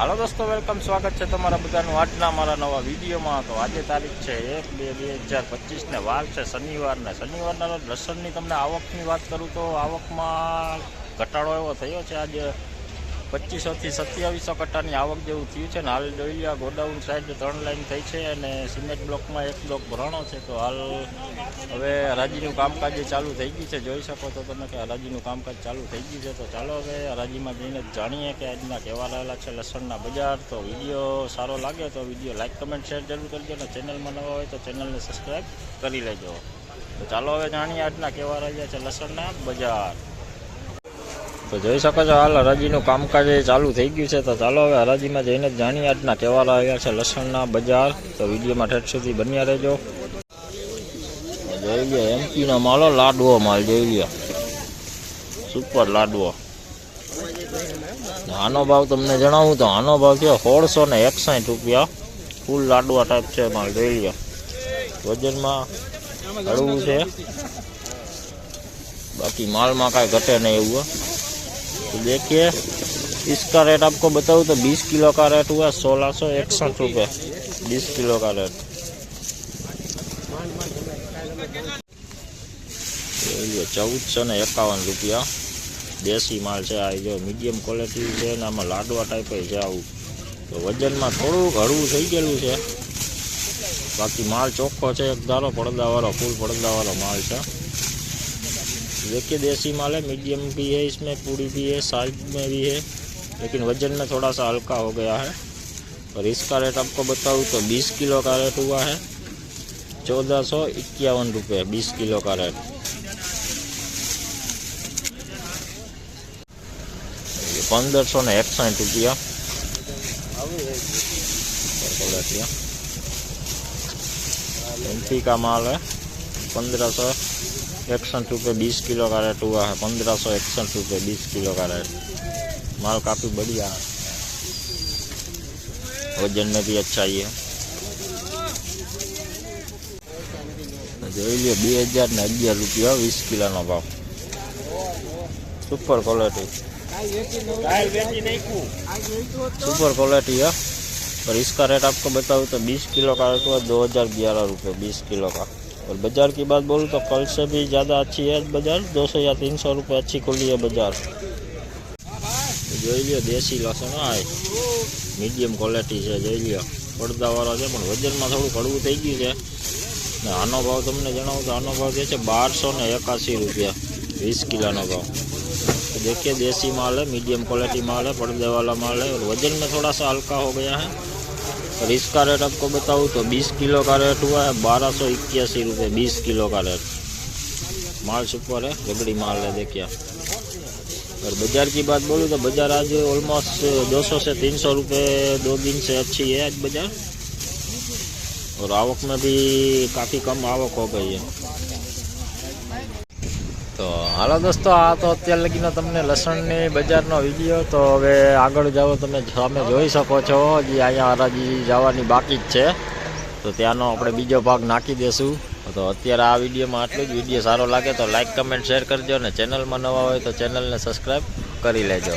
હાલો દોસ્તો, વેલકમ, સ્વાગત છે તમારા બધાનું આજના મારા નવા વિડીયોમાં. તો આજે તારીખ છે એક બે બે હજાર પચીસને વાર છે શનિવારને. શનિવારના લસણની તમને આવકની વાત કરું તો આવકમાં ઘટાડો એવો થયો છે. આજે પચીસોથી સત્યાવીસો કટ્ટાની આવક જેવું થયું છે ને હાલ ડોલિયા ગોડાઉન સાઈડ ત્રણ લાઈન થઈ છે અને સિમેન્ટ બ્લોકમાં એક બ્લોક ભરાણો છે. તો હાલ હવે હરાજીનું કામકાજ ચાલુ થઈ ગયું છે. જોઈ શકો તો તમે કે હરાજીનું કામકાજ ચાલુ થઈ ગયું છે. તો ચાલો હવે હરાજીમાં જઈને જાણીએ કે આજના કેવા રહેલા છે લસણના બજાર. તો વીડિયો સારો લાગે તો વીડિયો લાઇક કમેન્ટ, શેર જરૂર કરજો અને ચેનલમાં નવા હોય તો ચેનલને સબસ્ક્રાઈબ કરી લેજો. તો ચાલો હવે જાણીએ આજના કેવા રહ્યા છે લસણના બજાર. તો જોઈ શકો છો, હાલ હરાજીનું કામકાજ ચાલુ થઈ ગયું છે. તો ચાલો હવે હરાજીમાં જઈને જાણીએ આજના તહેવાર આવ્યા છે. લસણના બજાર, તો વિડીયોમાં ઠેઠ સુધી બન્યા રહેજો. જોઈ લો એમપીનો માલો લાડવો માલ, જોઈ લો સુપર લાડવો. આનો ભાવ તમને જણાવું તો આનો ભાવ છે સોળસો ને એકસાઠ રૂપિયા. ફૂલ લાડવા ટાઈપ છે માલ, જોઈ લો વજનમાં હળવું છે. બાકી માલમાં કાંઈ ઘટે નહીં એવું तो देखिए इसका रेट आपको बताऊँ तो 20 किलो का रेट हुआ सोलह सौ इकसठ रुपये बीस किलो का रेट ચૌદ સો ને એકાવન રૂપિયા દેશી માલ છે આ જો મીડિયમ ક્વોલિટી છે ને આમાં લાડવા ટાઈપ છે આવું તો વજનમાં થોડુંક હળવું થઈ ગયેલું છે બાકી માલ ચોખ્ખો છે એક ધારો પડદાવાળો ફૂલ પડદાવાળો માલ છે देखिए देसी माल है मीडियम भी है, इसमें पूरी भी है साइज़ में भी है, लेकिन वज़न में थोड़ा सा हल्का हो गया है। और इसका रेट आपको बताऊँ तो 20 किलो का रेट हुआ है, चौदह सौ इक्यावन रुपये बीस किलो का रेट पंद्रह सौ ने एक एकसठ रुपया एमपी का माल है, पंद्रह सौ। इकसठ रुपये बीस किलो का रेट हुआ है पंद्रह सौ इकसठ रुपये बीस किलो का रेट माल काफ़ी बढ़िया है वजन में भी अच्छा ही है જોઈ લ્યો બે હજાર ને અગિયાર રૂપિયા વીસ કિલોનો ભાવ સુપર ક્વોલિટી सुपर क्वालिटी है और इसका रेट आपको बताऊँ तो 20 किलो का रेट हुआ दो हज़ार ग्यारह रुपये बीस किलो का और बाज़ार की बात बोलूँ तो कल से भी ज़्यादा अच्छी है बाज़ार दो सौ या तीन सौ रुपये अच्छी खुली है बाज़ार જોઈ લ્યો દેશી લસણ આ મીડિયમ ક્વોલિટી છે જોઈ લ્યો પડદાવાળો છે પણ વજનમાં થોડું કડવું થઈ ગયું છે ને આનો ભાવ તમને જણાવું તો આનો ભાવ જે છે બારસો ને એકાસી રૂપિયા વીસ કિલોનો भाव तो देखिए देसी माल है मीडियम क्वालिटी माल है पर्दे वाला माल है और वजन में थोड़ा सा हल्का हो गया है और इसका रेट आपको बताऊँ तो 20 किलो का रेट हुआ है बारह सौ इक्यासी रुपये बीस किलो का रेट माल सुपर है रबड़ी माल है देखिए और बाज़ार की बात बोलूँ तो बाज़ार आज ऑलमोस्ट 200 से 300 रुपये दो दिन से अच्छी है आज बाज़ार और आवक में भी काफ़ी कम आवक हो गई है તો હાલો દોસ્તો, આ તો અત્યાર લગીનો તમને લસણની બજારનો વીડિયો. તો હવે આગળ જાઓ, તમે સામે જોઈ શકો છો જે અહીંયા હરાજી જવાની બાકી જ છે. તો ત્યાંનો આપણે બીજો ભાગ નાખી દેશું. તો અત્યારે આ વિડીયોમાં આટલું જ. વીડિયો સારો લાગે તો લાઇક કમેન્ટ, શેર કરજો અને ચેનલમાં નવા હોય તો ચેનલને સબસ્ક્રાઈબ કરી લેજો.